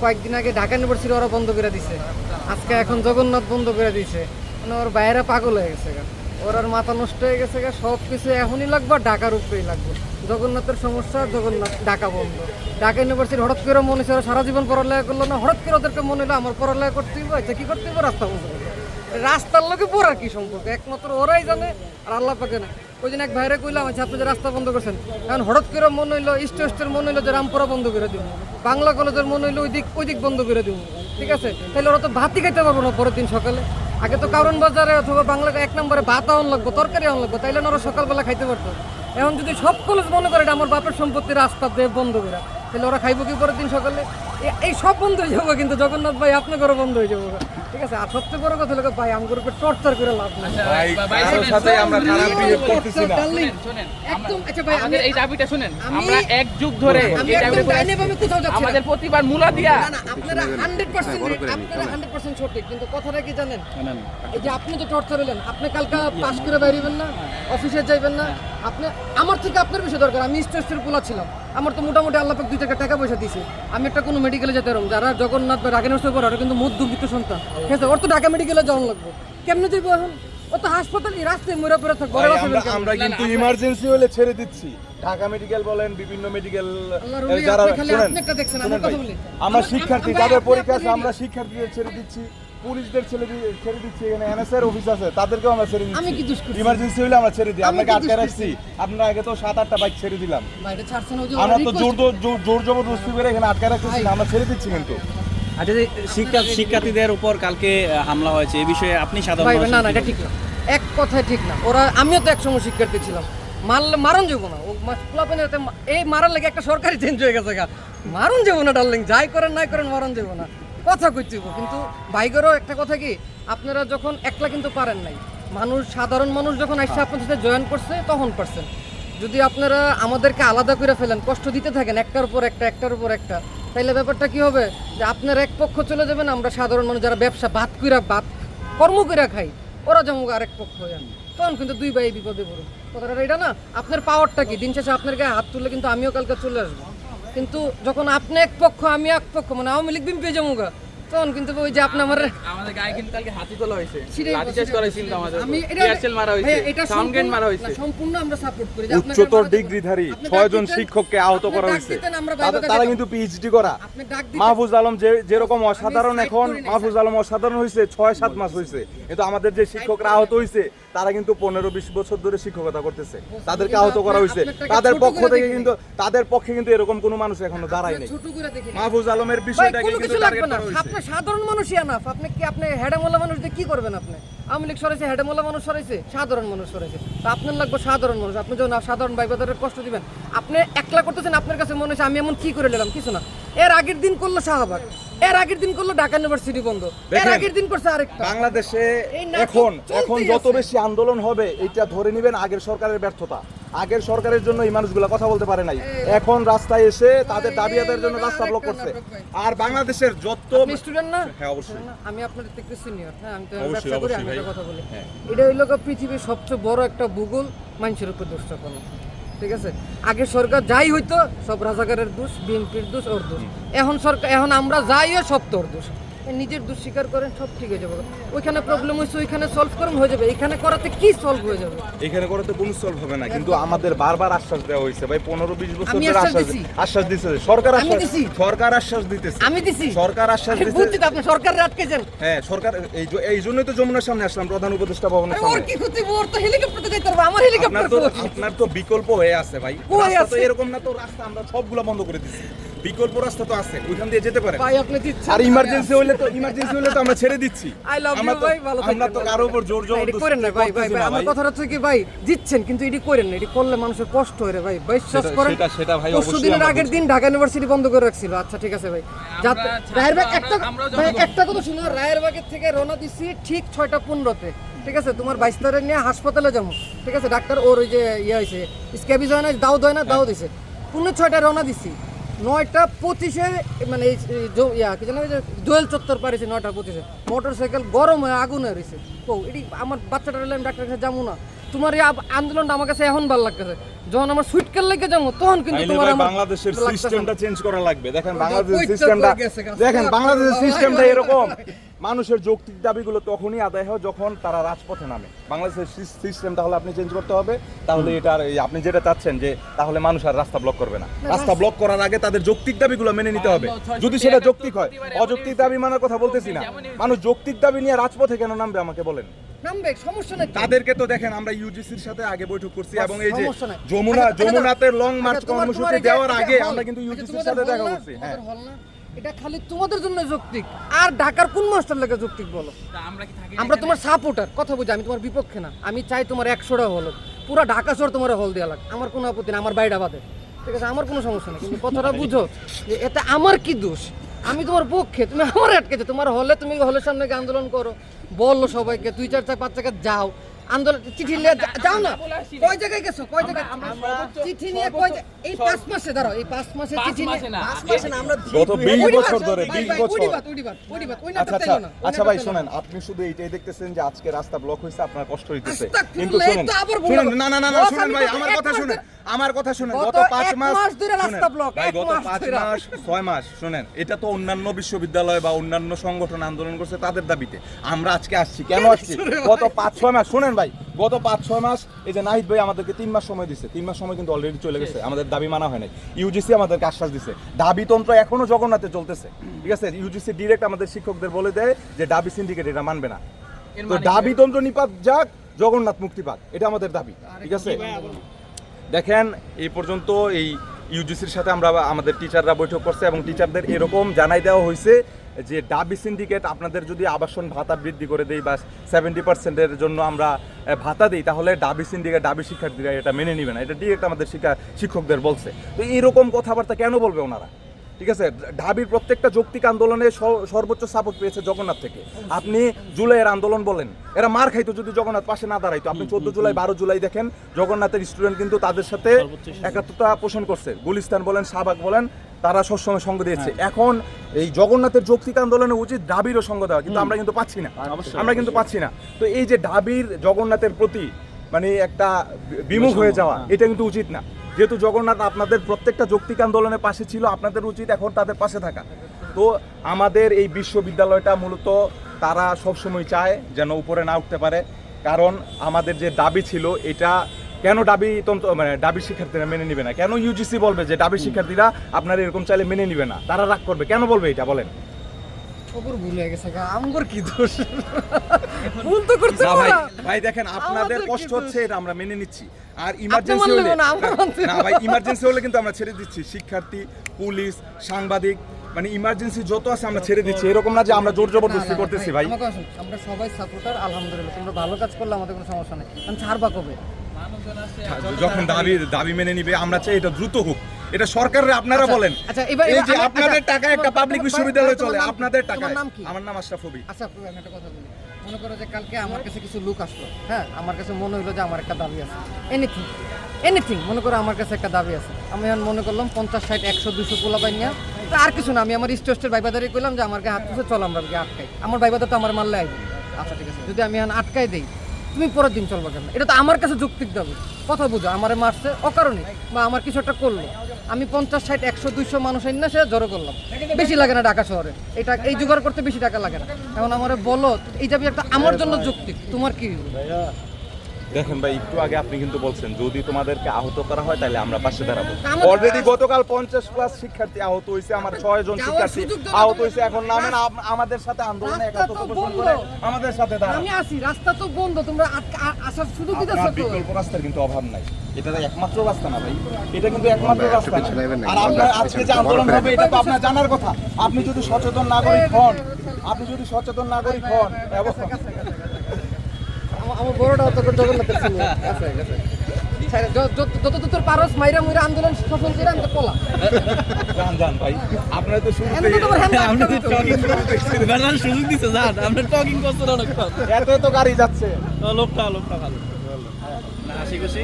কয়েকদিন আগে ঢাকা ইউনিভার্সিটি ওরা বন্ধ করে দিছে। আজকে এখন জগন্নাথ বন্ধ করে দিছে। মানে ওর বাইরে পাগল হয়ে গেছে গা। ওর আর মাথা নষ্ট হয়ে গেছে গা। সব কিছু এখনই লাগবে আর ঢাকার উপরেই লাগবে। জগন্নাথের সমস্যা, জগন্নাথ ঢাকা বন্ধ। ঢাকা ইউনিভার্সিটি হঠাৎ করে মনে হচ্ছে সারা জীবন পড়ালেখা করল না। হঠাৎ করে ওদেরকে মনে হলো আমার পড়ালেখা করতে হবে আচ্ছা কি করতে হবে রাস্তা বন্ধ। রাস্তার লোকে পড়ার কি সম্পর্ক? একমাত্র ওরাই জানে আর আল্লাহ পাকে না ওই দিন এক ভাইরে কইলাম আচ্ছা আপনি যে রাস্তা বন্ধ করছেন। এখন হঠাৎ করে মনে হইল ইস্ট ওয়েস্টের মনে হইল যে রামপুরা বন্ধ করে দিব। বাংলা কলেজের মনে হইল ওই দিক ওই দিক বন্ধ করে দিব। ঠিক আছে? তাহলে ওরা তো ভাতই খেতে পারব না পরের দিন সকালে। আগে তো কারণ বাজারে অথবা বাংলা এক নম্বরে ভাত আউন লাগবো, তরকারি আউন লাগবো, তাইলে ওরা সকালবেলা খাইতে পারতো। এখন যদি সব কলেজ মনে করে আমার বাপের সম্পত্তি রাস্তা দেব বন্ধ করে তাহলে ওরা খাইবো কি পরের দিন সকালে? এই সব বন্ধ হয়ে যাব কিন্তু। জগন্নাথ ভাই আপনার বন্ধ হয়ে যাব। ঠিক আছে? আর সবচেয়ে বড় কথা হলো ভাই আমার উপর টর্চার করে লাভ নাই। সাথে আমরা খারাপ বিহেভ করতেছি না। Darling, একদম আচ্ছা ভাই আমাদের এই দাবিটা শুনেন আমরা এক যুগ ধরে এই দাবিটা করে ডাইনে কোথাও যাচ্ছি আমাদের প্রতিবার মূলা দিয়া না না আপনারা 100% আপনারা 100% সঠিক কিন্তু কথাটা কি জানেন? এই যে আপনি তো টর্চার হলেন আপনি কালকে পাস করে বাইরেবেন না অফিসে যাইবেন না। আপনি আমার থেকে আপনার বেশি দরকার আমি স্টেস্টের পোলা ছিলাম। আমার তো মোটামুটি আল্লাহ পাক দুই টাকা টাকা পয়সা দিয়েছে আমি একটা কোনো মেডিকেলে যেতে পারব যারা জগন্নাথ বা রাগেনস্ত পড়ে ওরা কিন্তু মধ্যবিত্ত সন্তান। ঠিক আছে ওর তো ঢাকা মেডিকেলে যাওয়ান লাগবে। কেমনে যাব এখন? ও তো হাসপাতাল রাস্তায় মরে পড়ে থাকবে আমরা কিন্তু ইমার্জেন্সি হলে ছেড়ে দিচ্ছি। ঢাকা মেডিকেল বলেন বিভিন্ন মেডিকেল যারা আমার কথা ভাই, বলি। আমরা শিক্ষার্থী তাদের যাদের পরীক্ষা আছে আমরা শিক্ষার্থীদের ছেড়ে দিচ্ছি। পুলিশদের ছেড়ে দিয়ে ছেড়ে দিচ্ছি এখানে এনএসআর অফিস আছে তাদেরকেও আমরা ছেড়ে আমি কি দোষ দিচ্ছি ইমার্জেন্সি হলে আমরা ছেড়ে দিই আপনাকে আটকে রাখছি। আপনার আগে তো সাত আটটা বাইক ছেড়ে দিলাম। বাইরে ছাড়ছেন ওই আমরা তো জোর জোর- জোর- জোর জবরদস্তি করে এখানে আটকে রাখতেছি না আমরা ছেড়ে দিচ্ছি কিন্তু। আচ্ছা যে শিক্ষা শিক্ষার্থীদের উপর কালকে হামলা হয়েছে এই বিষয়ে আপনি সাধারণ না না এটা ঠিক না। এক কথায় ঠিক না। ওরা আমিও তো একসময় শিক্ষার্থী ছিলাম। মারলে মারণ যাব না। ও এই মারার লাগে একটা সরকারি চেঞ্জ হয়ে গেছে গা। মারণ যাব না ডার্লিং যাই করেন নাই করেন মারণ যাব না। কথা কইতে। কিন্তু বাইকেরও একটা কথা কি আপনারা যখন একলা কিন্তু পারেন নাই মানুষ সাধারণ মানুষ যখন এসে আপনার সাথে জয়েন করছে তখন পারছেন। যদি আপনারা আমাদেরকে আলাদা করে ফেলেন কষ্ট দিতে থাকেন একটার উপর একটা একটার উপর একটা তাইলে ব্যাপারটা কি হবে? যে আপনার এক পক্ষ চলে যাবেন আমরা সাধারণ মানুষ যারা ব্যবসা বাদ কইরা বাদ কর্ম কইরা খাই ওরা যেমন আরেক পক্ষ হয়ে যান। তখন কিন্তু দুই ভাই বিপদে পড়ো কথাটা এটা না আপনার পাওয়ারটা কি? দিন শেষে আপনার গায়ে হাত তুললে কিন্তু আমিও কালকে চলে আসব। কিন্তু যখন আপনি এক পক্ষ আমি এক পক্ষ মানে আওয়ামী লীগ বিএনপি যাব গা, তখন কিন্তু ওই যে আপনি আমার আমাদের গায়ে কিন্তু কালকে হাতি তোলা হয়েছে। লাঠি চার্জ করা হয়েছে কিন্তু আমাদের আমি এটা এয়ারসেল মারা হয়েছে এটা সাউন্ড মারা হয়েছে। সম্পূর্ণ আমরা সাপোর্ট করি উচ্চতর ডিগ্রিধারী ছয়জন শিক্ষককে আহত করা হয়েছে। তারা। কিন্তু পিএইচডি করা। আপনি ডাক দিতেন। মাহফুজ আলম যে যেরকম অসাধারণ এখন মাহফুজ আলম অসাধারণ হয়েছে ছয় সাত মাস হয়েছে। কিন্তু আমাদের যে শিক্ষকরা আহত হয়েছে তারা কিন্তু পনেরো বিশ বছর ধরে শিক্ষকতা করতেছে। তাদেরকে আহত করা হয়েছে। তাদের পক্ষ থেকে কিন্তু তাদের পক্ষে কিন্তু এরকম কোনো মানুষ এখনও দাঁড়ায় নাই। মাহফুজ আলমের বিষয়টা বিষয়টাকে কিন্তু কিছু লাগবে টার্গেট করা হয়েছে। আপনি সাধারণ মানুষই আনাফ আপনি কি আপনি হেডামোলা মানুষ দিয়ে কি করবেন আপনি? আওয়ামী লীগ সরাইছে হেডামলা মানুষ সরাইছে সাধারণ মানুষ সরাইছে। তো আপনার লাগবে সাধারণ মানুষ। আপনি যখন সাধারণ বাইবাদারের কষ্ট দিবেন আপনি একলা করতেছেন আপনার কাছে মনে হচ্ছে আমি এমন কি করে নিলাম? কিছু না। এর আগের দিন করল শাহবাগ। এর আগের দিন করল ঢাকা ইউনিভার্সিটি বন্ধ। এর আগের দিন করছে আরেকটা। বাংলাদেশে এখন এখন যত বেশি আন্দোলন হবে এটা ধরে নেবেন আগের সরকারের ব্যর্থতা। আগের সরকারের জন্য এই মানুষগুলো কথা বলতে পারে নাই। এখন রাস্তায় এসে তাদের দাবি আদায়ের জন্য রাস্তা ব্লক করছে। আর বাংলাদেশের যত স্টুডেন্ট না? হ্যাঁ, অবশ্যই। আমি আপনার থেকে সিনিয়র হ্যাঁ আমি তো ব্যবসা করি আমি। কথা বলি। হ্যাঁ। এটা হইল পৃথিবীর সবচেয়ে বড় একটা ভূগোল মানুষের উপর দোষটা কোনো ঠিক আছে? আগে সরকার যাই হইতো সব রাজাকারের দোষ বিএনপির দোষ ওর দোষ। এখন সরকার এখন আমরা যাইও সব তোর দোষ। নিজের দোষ স্বীকার করেন সব ঠিক হয়ে যাবে। ওইখানে প্রবলেম হয়েছে ওইখানে সলভ করেন হয়ে যাবে। এখানে করাতে কি সলভ হয়ে যাবে? এখানে করাতে কোনো সলভ হবে না কিন্তু আমাদের বারবার আশ্বাস দেওয়া হয়েছে ভাই পনেরো বিশ বছর ধরে আশ্বাস আশ্বাস দিছি। আশ্বাস দিচ্ছে সরকার আমি আশ্বাস দিছি। সরকার আশ্বাস দিতেছে। আমি দিছি। সরকার আশ্বাস দিচ্ছে বুঝছি তো আপনি সরকারের আটকেছেন হ্যাঁ সরকার এই এই জন্যই তো যমুনার সামনে আসলাম প্রধান উপদেষ্টা ভবনের আরে ওর কি ক্ষতি? ওর তো হেলিকপ্টার যেতে পারব আমার আপনার তো আপনার তো বিকল্প হয়ে আছে ভাই। রাস্তা তো আছে? এরকম না তো রাস্তা আমরা সবগুলো বন্ধ করে দিচ্ছি বিকল্প রাস্তা তো আছে ওইখান দিয়ে যেতে পারে ভাই আপনি দিচ্ছেন আর ইমার্জেন্সি হলে তো ইমার্জেন্সি হলে তো আমরা ছেড়ে দিচ্ছি। আই লাভ ইউ ভাই ভালো আমরা তো কারও উপর জোর এটি করেন না ভাই ভাই ভাই আমার হচ্ছে কি ভাই দিচ্ছেন কিন্তু এটি করেন না এটি করলে মানুষের কষ্ট হয় রে ভাই। বিশ্বাস করেন সেটা- সেটা ভাই অবশ্যই দিনের আগের দিন ঢাকা ইউনিভার্সিটি বন্ধ করে রাখছিল আচ্ছা ঠিক আছে ভাই। রায়ের বাগ একটা ভাই একটা কথা শুনো রায়ের বাগের থেকে রওনা দিছি ঠিক ছয়টা পনেরোতে। ঠিক আছে তোমার বাইশ তারিখ নিয়ে হাসপাতালে যাব। ঠিক আছে ডাক্তার ওর ওই যে ইয়ে হয়েছে স্ক্যাবিজ হয় না দাও দেয় না দাও দিছে। পুনে ছয়টা রওনা দিছি। নয়টা পঁচিশে মানে ইয়া কি জানো দোয়েল চত্বর পারিছে নয়টা পঁচিশে। মোটর সাইকেল গরম হয়ে আগুন হয়েছে ও এটি আমার বাচ্চাটা আমি ডাক্তার কাছে যাব না। তোমার এই আন্দোলনটা আমার কাছে এখন ভালো লাগতেছে। যখন আমার সুইটকেল লেগে যাব তখন কিন্তু তোমার বাংলাদেশের সিস্টেমটা চেঞ্জ করা লাগবে। দেখেন বাংলাদেশের সিস্টেমটা। দেখেন বাংলাদেশের সিস্টেমটা এরকম। মানুষের যৌক্তিক দাবিগুলো তখনই আদায় হয় যখন তারা রাজপথে নামে। বাংলাদেশের সিস্টেম তাহলে আপনি চেঞ্জ করতে হবে। তাহলে এটা আপনি যেটা চাচ্ছেন যে তাহলে মানুষ আর রাস্তা ব্লক করবে না। রাস্তা ব্লক করার আগে তাদের যৌক্তিক দাবিগুলো মেনে নিতে হবে। যদি সেটা যৌক্তিক হয় অযৌক্তিক দাবি মানার কথা বলতেছি না। মানুষ যৌক্তিক দাবি নিয়ে রাজপথে কেন নামবে আমাকে বলেন। নামবে সমস্যা নেই। তাদেরকে তো দেখেন আমরা ইউজিসির সাথে আগে বৈঠক করছি এবং এই যে যমুনা আচ্ছা, আচ্ছা, যমুনাতে লং মার্চ আচ্ছা, কর্মসূচি এই যে দেওয়ার আগে আমরা কিন্তু ইউজিসির সাথে দেখা করছি হ্যাঁ? এটা খালি তোমাদের জন্য যৌক্তিক। আর ঢাকার কোন মাস্টার লাগে যৌক্তিক বলো? আমরা তোমার সাপোর্টার কথা বুঝি আমি তোমার বিপক্ষে না। আমি চাই তোমার একশোটা হল। পুরো ঢাকা শহর তোমার হল দেওয়া লাগে আমার কোনো আপত্তি না আমার বাইরে বাদে। ঠিক আছে আমার কোনো সমস্যা নেই। কিন্তু কথাটা বুঝো যে এতে আমার কি দোষ? আমি তোমার পক্ষে তুমি আমার আটকেছো। তোমার হলে তুমি হলের সামনে আন্দোলন করো। বলল সবাইকে দুই চার চার পাঁচ জায়গায় যাও। আন্দোলন চিঠি নিয়ে যাও না। কয় জায়গায় গেছো? কয় জায়গায়? চিঠি নিয়ে কয় এই পাঁচ মাসে ধরো এই পাঁচ মাসে পাঁচ মাসে না, আমরা গত বিশ ওই বছর ধরে ভাই, বিশ ভাই, বছর। ওই বাদ, ওই বাদ, ওই বাদ, ওই আচ্ছা আচ্ছা আচ্ছা ভাই শোনেন আপনি শুধু এইটাই দেখতেছেন যে আজকে রাস্তা ব্লক হয়েছে আপনার কষ্ট হইতেছে। কিন্তু শুনেন না না না না শুনেন ভাই আমার কথা শুনেন। আমার কথা শুনেন গত পাঁচ মাস ধরে রাস্তা ব্লক, ভাই গত পাঁচ মাস ছয় মাস শুনেন এটা তো অন্যান্য বিশ্ববিদ্যালয় বা অন্যান্য সংগঠন আন্দোলন করছে তাদের দাবিতে। আমরা আজকে আসছি কেন আসছি? গত পাঁচ ছয় মাস শুনেন ভাই গত পাঁচ ছয় মাস এই যে নাহিদ ভাই আমাদেরকে তিন মাস সময় দিছে তিন মাস সময় কিন্তু অলরেডি চলে গেছে আমাদের দাবি মানা হয় নাই। ইউজিসি আমাদেরকে আশ্বাস দিছে। দাবিতন্ত্র এখনও জগন্নাথে চলতেছে ঠিক আছে? ইউজিসি ডিরেক্ট আমাদের শিক্ষকদের বলে দেয় যে দাবি সিন্ডিকেট এটা মানবে না। তো মানে? দাবিতন্ত্র নিপাত যাক জগন্নাথ মুক্তি পাক এটা আমাদের দাবি ঠিক আছে? দেখেন এই পর্যন্ত এই ইউজিসির সাথে আমরা আমাদের টিচাররা বৈঠক করছে এবং টিচারদের এরকম জানাই দেওয়া হয়েছে যে ডাবি সিন্ডিকেট আপনাদের যদি আবাসন ভাতা বৃদ্ধি করে দেই বা সেভেন্টি পার্সেন্টের জন্য আমরা ভাতা দিই, তাহলে ডাবি সিন্ডিকেট ডাবি শিক্ষার্থীরা এটা মেনে নিবে না। এটা ডিরেক্ট আমাদের শিক্ষা, শিক্ষকদের বলছে। তো এইরকম কথাবার্তা কেন বলবে ওনারা? ঠিক আছে? ঢাবির প্রত্যেকটা যৌক্তিক আন্দোলনে সর্বোচ্চ সাপোর্ট পেয়েছে জগন্নাথ থেকে। আপনি জুলাইয়ের আন্দোলন বলেন এরা মার খাইতো যদি জগন্নাথ পাশে না দাঁড়াইতো। আপনি চোদ্দ জুলাই বারো জুলাই দেখেন জগন্নাথের স্টুডেন্ট কিন্তু তাদের সাথে একাত্মতা পোষণ করছে। গুলিস্তান বলেন শাহবাগ বলেন তারা সবসময় সঙ্গ দিয়েছে। এখন এই জগন্নাথের যৌক্তিক আন্দোলনে উচিত ঢাবিরও সঙ্গ দেওয়া কিন্তু আমরা কিন্তু পাচ্ছি না। আমরা কিন্তু পাচ্ছি না। তো এই যে ঢাবির জগন্নাথের প্রতি মানে একটা বিমুখ হয়ে যাওয়া এটা কিন্তু উচিত না। যেহেতু জগন্নাথ আপনাদের প্রত্যেকটা যৌক্তিক আন্দোলনের পাশে ছিল, আপনাদের উচিত এখন তাদের পাশে থাকা। তো আমাদের এই বিশ্ববিদ্যালয়টা মূলত তারা সবসময় চায় যেন উপরে না উঠতে পারে। কারণ আমাদের যে দাবি ছিল, এটা কেন তন্ত্র মানে দাবি শিক্ষার্থীরা মেনে নিবে না? কেন ইউজিসি বলবে যে, দাবি শিক্ষার্থীরা আপনারা এরকম চাইলে মেনে নিবে না? তারা রাগ করবে। কেন বলবে এটা? বলেন। ভুল হয়ে গেছে আমগর কি দোষ? ভুল তো করছে না ভাই ভাই দেখেন আপনাদের কষ্ট হচ্ছে এটা আমরা মেনে নিচ্ছি। আর ইমার্জেন্সি হলে না। ভাই ইমার্জেন্সি হলে কিন্তু আমরা ছেড়ে দিচ্ছি। শিক্ষার্থী পুলিশ সাংবাদিক মানে ইমার্জেন্সি যত আছে আমরা ছেড়ে দিচ্ছি। এরকম না যে আমরা জোর জবরদস্তি করতেছি ভাই আমরা সবাই সাপোর্টার আলহামদুলিল্লাহ। তোমরা ভালো কাজ করলে আমাদের কোনো সমস্যা নেই। আমি ছাড়বা কবে? যখন দাবি দাবি মেনে নিবে আমরা চাই এটা দ্রুত হোক। এটা সরকারের আপনারা আচ্ছা, বলেন। আচ্ছা, এবার- এই যে আপনাদের আচ্ছা, টাকায় একটা পাবলিক বিশ্ববিদ্যালয় চলে আপনাদের তোমার টাকায়। নাম কি? আমার নাম আশরাফ হবি আচ্ছা আমি একটা কথা বলি। মনে করো যে কালকে আমার কাছে কিছু লোক আসলো হ্যাঁ আমার কাছে মনে হলো যে আমার একটা দাবি আছে। এনিথিং এনিথিং মনে করো আমার কাছে একটা দাবি আছে। আমি এখন মনে করলাম পঞ্চাশ ষাট একশো দুশো পোলা পাই নিয়ে আর কিছু না আমি আমার স্টেস্টের ভাইবাদারি করলাম যে আমার গায়ে হাত চল আমরা আটকাই। আমার ভাইবাদার তো আমার মারলে আইবি। আচ্ছা ঠিক আছে। যদি আমি এখন আটকাই দেই তুমি পরের দিন চলবে কেন এটা তো আমার কাছে যৌক্তিক দাবি। কথা বুঝো, আমারে মারছে অকারণে বা আমার কিছু একটা করল। আমি পঞ্চাশ, ষাট, একশো, দুইশো মানুষ না সে জড়ো করলাম। বেশি লাগে না ঢাকা শহরে। এটা, এই জোগাড় করতে বেশি টাকা লাগে না। এখন আমার বলো, এই দাবি একটা আমার জন্য যৌক্তিক। তোমার কি? দেখেন ভাই একটু আগে আপনি কিন্তু বলছেন যদি তোমাদেরকে আহত করা হয় তাহলে আমরা পাশে দাঁড়াবো। অলরেডি গতকাল পঞ্চাশ প্লাস শিক্ষার্থী আহত হয়েছে আমার ছয় জন শিক্ষার্থী আহত হয়েছে। এখন নামেন আমাদের সাথে আন্দোলনে। করে আমাদের সাথে দাঁড়ান আমি আসি রাস্তা তো বন্ধ তোমরা আসার সুযোগ দিতেছ আপনার তো। বিকল্প রাস্তার কিন্তু অভাব নাই। এটা একমাত্র রাস্তা না ভাই। এটা কিন্তু একমাত্র রাস্তা আর আপনার আজকে যে আন্দোলন হবে এটা তো আপনার জানার কথা। আপনি যদি সচেতন নাগরিক হন আপনি যদি সচেতন নাগরিক হন এবং আমার- বড়টা তখন জগন্নাথের আছে আছে। যত যত পারস মাইরা মুইরা আন্দোলন সফল করে আমি তো পলা ভাই আপনারা তো শুরু তো তোমার তো সুযোগ দিচ্ছে জান। আপনি টকিং করছেন অনেকক্ষণ। এত এত গাড়ি যাচ্ছে। লোকটা লোকটা ভালো। না হাসি খুশি